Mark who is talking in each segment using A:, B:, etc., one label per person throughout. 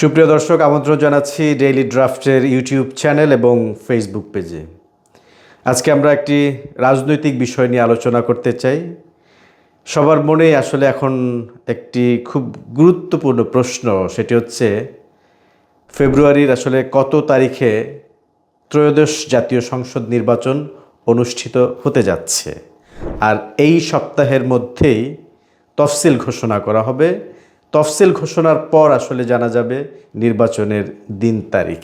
A: সুপ্রিয় দর্শক, আমন্ত্রণ জানাচ্ছি ডেইলি ড্রাফটের ইউটিউব চ্যানেল এবং ফেসবুক পেজে আজকে আমরা একটি রাজনৈতিক বিষয় নিয়ে আলোচনা করতে চাই। সবার মনে আসলে এখন একটি খুব গুরুত্বপূর্ণ প্রশ্ন, সেটি হচ্ছে, ফেব্রুয়ারির আসলে কত তারিখে ত্রয়োদশ জাতীয় সংসদ নির্বাচন অনুষ্ঠিত হতে যাচ্ছে? আর এই সপ্তাহের মধ্যেই তফসিল ঘোষণা করা হবে। তফসিল ঘোষণার পর আসলে জানা যাবে নির্বাচনের দিন তারিখ।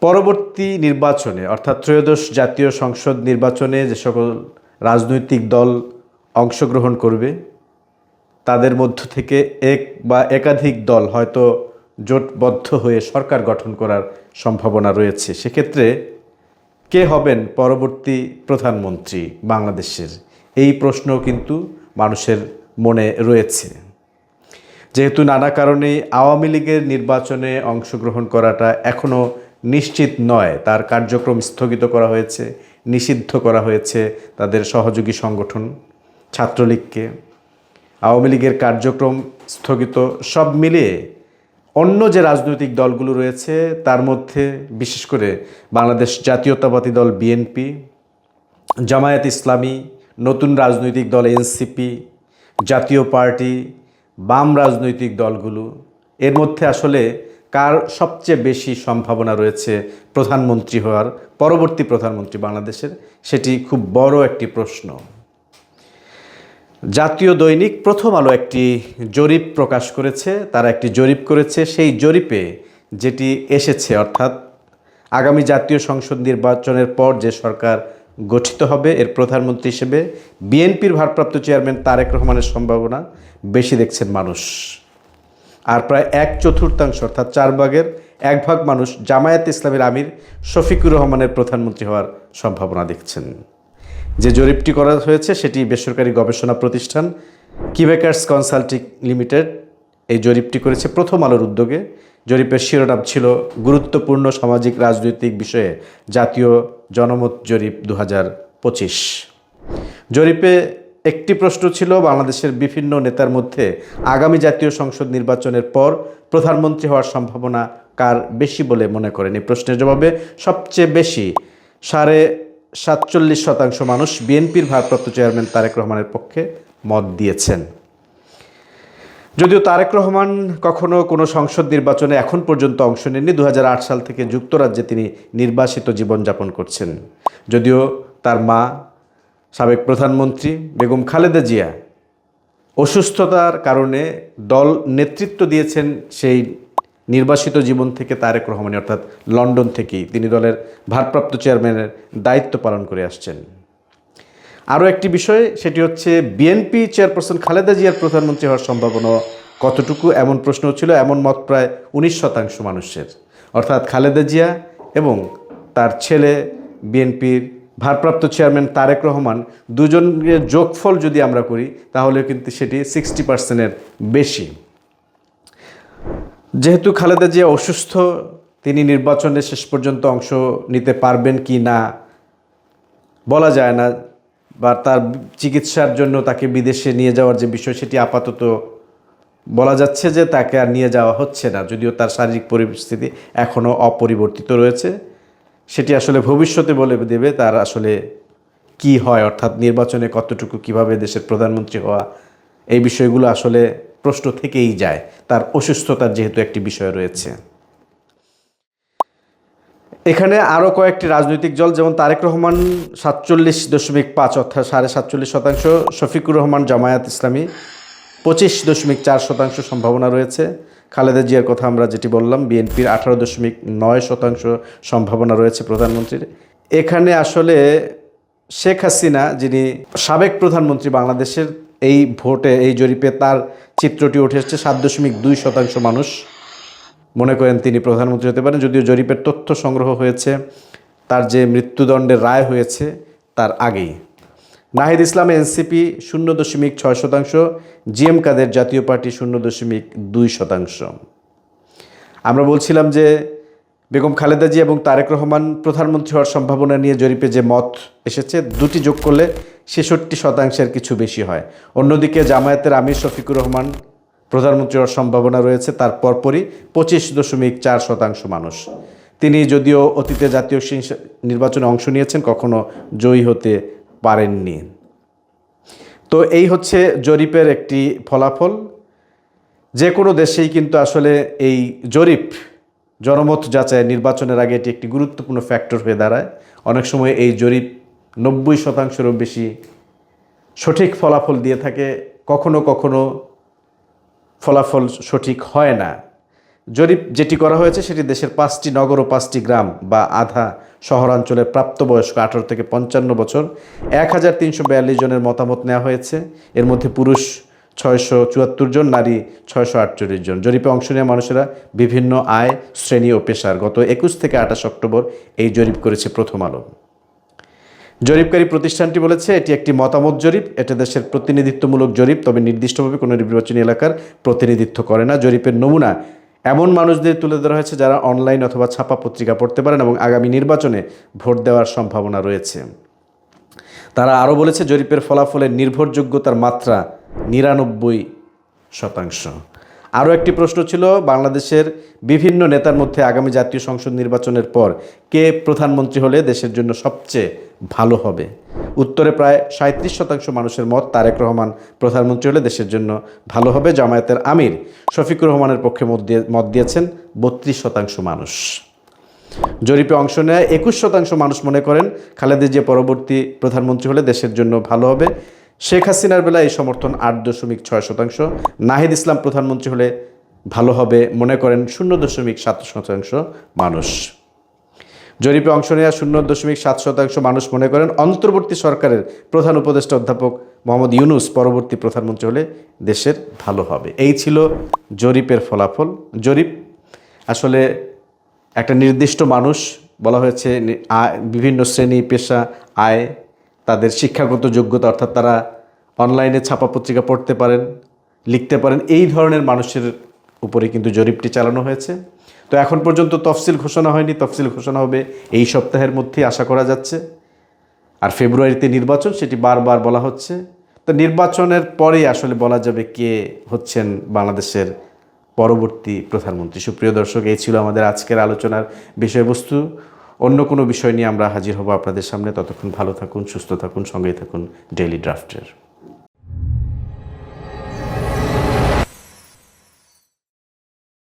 A: পরবর্তী নির্বাচনে, অর্থাৎ ত্রয়োদশ জাতীয় সংসদ নির্বাচনে যে সকল রাজনৈতিক দল অংশগ্রহণ করবে, তাদের মধ্য থেকে এক বা একাধিক দল হয়তো জোটবদ্ধ হয়ে সরকার গঠন করার সম্ভাবনা রয়েছে। সেক্ষেত্রে কে হবেন পরবর্তী প্রধানমন্ত্রী বাংলাদেশের? এই প্রশ্ন কিন্তু মানুষের মনে রয়েছে। যেহেতু নানা কারণে আওয়ামী লীগের নির্বাচনে অংশগ্রহণ করাটা এখনও নিশ্চিত নয়, তার কার্যক্রম স্থগিত করা হয়েছে, নিষিদ্ধ করা হয়েছে তাদের সহযোগী সংগঠন, ছাত্রলীগকে। আওয়ামী লীগের কার্যক্রম স্থগিত সব মিলিয়ে অন্য যে রাজনৈতিক দলগুলো রয়েছে, তার মধ্যে বিশেষ করে বাংলাদেশ জাতীয়তাবাদী দল বিএনপি, জামায়াত ইসলামী, নতুন রাজনৈতিক দল এনসিপি জাতীয় পার্টি, বাম রাজনৈতিক দলগুলো, এর মধ্যে আসলে কার সবচেয়ে বেশি সম্ভাবনা রয়েছে প্রধানমন্ত্রী হওয়ার, পরবর্তী প্রধানমন্ত্রী বাংলাদেশের, সেটি খুব বড় একটি প্রশ্ন। জাতীয় দৈনিক প্রথম আলো একটি জরিপ প্রকাশ করেছে, তারা একটি জরিপ করেছে, সেই জরিপে যেটি এসেছে, অর্থাৎ আগামী জাতীয় সংসদ নির্বাচনের পর যে সরকার গঠিত হবে এর প্রধানমন্ত্রী হিসেবে। বিএনপির ভারপ্রাপ্ত চেয়ারম্যান তারেক রহমানের সম্ভাবনা বেশি দেখছেন মানুষ। আর প্রায় এক চতুর্থাংশ, অর্থাৎ চার ভাগের এক ভাগ মানুষ জামায়াত ইসলামের আমির শফিকুর রহমানের প্রধানমন্ত্রী হওয়ার সম্ভাবনা দেখছেন। যে জরিপটি করা হয়েছে সেটি বেসরকারি গবেষণা প্রতিষ্ঠান কিবেকার্স কনসাল্টিং লিমিটেড এই জরিপটি করেছে প্রথম আলোর উদ্যোগে। জরিপের শিরোনাম ছিল গুরুত্বপূর্ণ সামাজিক রাজনৈতিক বিষয়ে জাতীয় জনমত জরিপ দু জরিপে একটি প্রশ্ন ছিল, বাংলাদেশের বিভিন্ন নেতার মধ্যে আগামী জাতীয় সংসদ নির্বাচনের পর প্রধানমন্ত্রী হওয়ার সম্ভাবনা কার বেশি বলে মনে করেন? এই প্রশ্নের জবাবে সবচেয়ে বেশি সাড়ে সাতচল্লিশ শতাংশ মানুষ বিএনপির ভারপ্রাপ্ত চেয়ারম্যান তারেক রহমানের পক্ষে মত দিয়েছেন। যদিও তারেক রহমান কখনো কোনো সংসদ নির্বাচনে এখন পর্যন্ত অংশ নেননি দু হাজার আট সাল থেকে যুক্তরাজ্যে তিনি নির্বাসিত জীবনযাপন করছেন। যদিও তার মা, সাবেক প্রধানমন্ত্রী বেগম খালেদা জিয়া, অসুস্থতার কারণে দল নেতৃত্ব দিয়েছেন সেই নির্বাসিত জীবন থেকে তারেক রহমানি অর্থাৎ লন্ডন থেকেই তিনি দলের ভারপ্রাপ্ত চেয়ারম্যানের দায়িত্ব পালন করে আসছেন। আরও একটি বিষয়, সেটি হচ্ছে বিএনপি চেয়ারপারসন খালেদা জিয়ার প্রধানমন্ত্রী হওয়ার সম্ভাবনা কতটুকু? এমন প্রশ্ন ছিল, এমন মত প্রায় উনিশ শতাংশ মানুষের। অর্থাৎ খালেদা জিয়া এবং তার ছেলে বিএনপির ভারপ্রাপ্ত চেয়ারম্যান তারেক রহমান দুজনের যোগফল যদি আমরা করি, তাহলে কিন্তু সেটি সিক্সটি পার্সেন্টের বেশি। যেহেতু খালেদা জিয়া অসুস্থ, তিনি নির্বাচনে শেষ পর্যন্ত অংশ নিতে পারবেন কি না বলা যায় না। বা তার চিকিৎসার জন্য তাকে বিদেশে নিয়ে যাওয়ার যে বিষয় সেটি আপাতত বলা যাচ্ছে যে তাকে আর নিয়ে যাওয়া হচ্ছে না, যদিও তার শারীরিক পরিস্থিতি এখনও অপরিবর্তিত রয়েছে। সেটি আসলে ভবিষ্যতে বলে দেবে তার আসলে কি হয়, অর্থাৎ নির্বাচনে কতটুকু কীভাবে দেশের প্রধানমন্ত্রী হওয়া, এই বিষয়গুলো আসলে প্রশ্ন থেকেই যায়। তার অসুস্থতার যেহেতু একটি বিষয় রয়েছে। এখানে আরও কয়েকটি রাজনৈতিক দল, যেমন তারেক রহমান সাতচল্লিশ দশমিক পাঁচ অর্থাৎ সাড়ে সাতচল্লিশ শতাংশ, শফিকুর রহমান জামায়াত ইসলামী পঁচিশ দশমিক চার শতাংশ সম্ভাবনা রয়েছে। খালেদা জিয়ার কথা আমরা যেটি বললাম, বিএনপির আঠারো দশমিক নয় শতাংশ সম্ভাবনা রয়েছে প্রধানমন্ত্রীর। এখানে আসলে শেখ হাসিনা, যিনি সাবেক প্রধানমন্ত্রী বাংলাদেশের, এই ভোটে, এই জরিপে তার চিত্রটি উঠে এসেছে, সাত দশমিক দুই শতাংশ মানুষ। মনে করেন তিনি প্রধানমন্ত্রী হতে পারেন, যদিও জরিপের তথ্য সংগ্রহ হয়েছে, তার যে মৃত্যুদণ্ডের রায় হয়েছে তার আগেই। নাহিদ ইসলাম, এনসিপি, শূন্য দশমিক ছয় শতাংশ, জিএম কাদের জাতীয় পার্টি, শূন্য দশমিক দুই শতাংশ। আমরা বলছিলাম যে বেগম খালেদা জি এবং তারেক রহমান প্রধানমন্ত্রী হওয়ার সম্ভাবনা নিয়ে জরিপে যে মত এসেছে, দুটি যোগ করলে ছেষট্টি শতাংশের কিছু বেশি হয়। অন্যদিকে জামায়াতের আমির শফিকুর রহমান প্রধানমন্ত্রী হওয়ার সম্ভাবনা রয়েছে, তার পরপরই পঁচিশ দশমিক চার শতাংশ মানুষ। তিনি যদিও অতীতে জাতীয় নির্বাচনে অংশ নিয়েছেন, কখনো জয়ী হতে পারেননি। তো এই হচ্ছে জরিপের একটি ফলাফল। যে কোনো দেশেই কিন্তু আসলে এই জরিপ, জনমত যাচাই নির্বাচনের আগে এটি একটি গুরুত্বপূর্ণ ফ্যাক্টর হয়ে দাঁড়ায়। অনেক সময় এই জরিপ নব্বই শতাংশেরও বেশি সঠিক ফলাফল দিয়ে থাকে, কখনো কখনো ফলাফল সঠিক হয় না। জরিপ যেটি করা হয়েছে, সেটি দেশের পাঁচটি নগর ও পাঁচটি গ্রাম বা আধা শহরাঞ্চলের প্রাপ্তবয়স্ক আঠারো থেকে পঞ্চান্ন বছর, এক হাজার তিনশো বিয়াল্লিশ জনের মতামত নেওয়া হয়েছে। এর মধ্যে পুরুষ ছয়শো চুয়াত্তর জন, নারী ছয়শো আটচল্লিশ জন। জরিপে অংশ নেওয়া মানুষেরা বিভিন্ন আয়, শ্রেণি ও পেশার গত একুশ থেকে আঠাশ অক্টোবর এই জরিপ করেছে প্রথম আলো। জরিপকারী প্রতিষ্ঠানটি বলেছে, এটি একটি মতামত জরিপ। এটা দেশের প্রতিনিধিত্বমূলক জরিপ, তবে নির্দিষ্টভাবে কোনো নির্বাচনী এলাকার প্রতিনিধিত্ব করে না জরিপের নমুনা। এমন মানুষদের তুলে ধরা হয়েছে যারা অনলাইন অথবা ছাপা পত্রিকা পড়তে পারেন এবং আগামী নির্বাচনে ভোট দেওয়ার সম্ভাবনা রয়েছে। তারা আরও বলেছে, জরিপের ফলাফলের নির্ভরযোগ্যতার মাত্রা নিরানব্বই শতাংশ। আরও একটি প্রশ্ন ছিল, বাংলাদেশের বিভিন্ন নেতার মধ্যে আগামী জাতীয় সংসদ নির্বাচনের পর কে প্রধানমন্ত্রী হলে দেশের জন্য সবচেয়ে ভালো হবে? উত্তরে প্রায় সাঁত্রিশ শতাংশ মানুষের মত তারেক রহমান প্রধানমন্ত্রী হলে দেশের জন্য ভালো হবে। জামায়াতের আমির শফিকুর রহমানের পক্ষে মত দিয়ে মত দিয়েছেন বত্রিশ শতাংশ মানুষ। জরিপে অংশ নেয় একুশ শতাংশ মানুষ মনে করেন, খালেদা জিয়া পরবর্তী প্রধানমন্ত্রী হলে দেশের জন্য ভালো হবে। শেখ হাসিনার বেলায় এই সমর্থন আট দশমিক ছয় শতাংশ। নাহিদ ইসলাম প্রধানমন্ত্রী হলে ভালো হবে মনে করেন শূন্য দশমিক সাত শতাংশ মানুষ। জরিপে অংশ নেওয়া শূন্য দশমিক সাত শতাংশ মানুষ মনে করেন অন্তর্বর্তী সরকারের প্রধান উপদেষ্টা অধ্যাপক মোহাম্মদ ইউনুস পরবর্তী প্রধানমন্ত্রী হলে দেশের ভালো হবে। এই ছিল জরিপের ফলাফল। জরিপ, আসলে একটা নির্দিষ্ট মানুষ বলা হয়েছে বিভিন্ন শ্রেণি, পেশা, আয় তাদের শিক্ষাগত যোগ্যতা, অর্থাৎ তারা অনলাইনে ছাপা পত্রিকা পড়তে পারেন, লিখতে পারেন, এই ধরনের মানুষের উপরে কিন্তু জরিপটি চালানো হয়েছে। তো এখন পর্যন্ত তফসিল ঘোষণা হয়নি। তফসিল ঘোষণা হবে এই সপ্তাহের মধ্যেই আশা করা যাচ্ছে। আর ফেব্রুয়ারিতে নির্বাচন, সেটি বারবার বলা হচ্ছে। তো নির্বাচনের পরেই আসলে বলা যাবে কে হচ্ছেন বাংলাদেশের পরবর্তী প্রধানমন্ত্রী। সুপ্রিয় দর্শক, এই ছিল আমাদের আজকের আলোচনার বিষয়বস্তু। অন্য কোনো বিষয় নিয়ে আমরা হাজির হব আপনাদের সামনে। ততক্ষণ ভালো থাকুন, সুস্থ থাকুন, সঙ্গেই থাকুন ডেলি ড্রাফটের